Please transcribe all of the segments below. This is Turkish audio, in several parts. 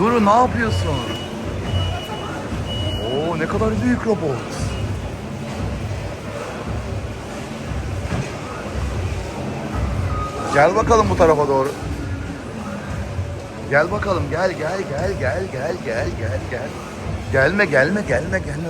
Duru ne yapıyorsun? Oo ne kadar büyük robot. Gel bakalım bu tarafa doğru. Gel bakalım gel gel gel gel gel gel gel gel. Gelme gelme gelme gelme.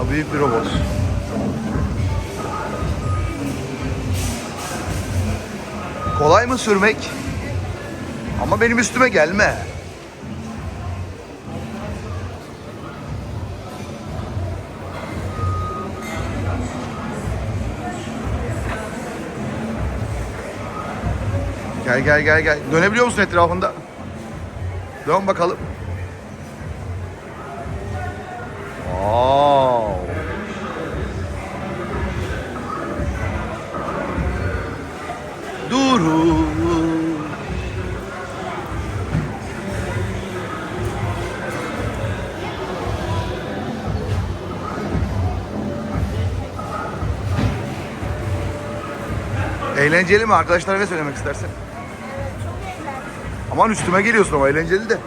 Bayağı büyük bir robot. Kolay mı sürmek? Ama benim üstüme gelme. Gel gel gel gel. Dönebiliyor musun etrafında? Dön bakalım. Eğlenceli mi? Arkadaşlara ne söylemek istersin? Evet çok eğlenceli. Aman üstüme geliyorsun ama eğlenceli de.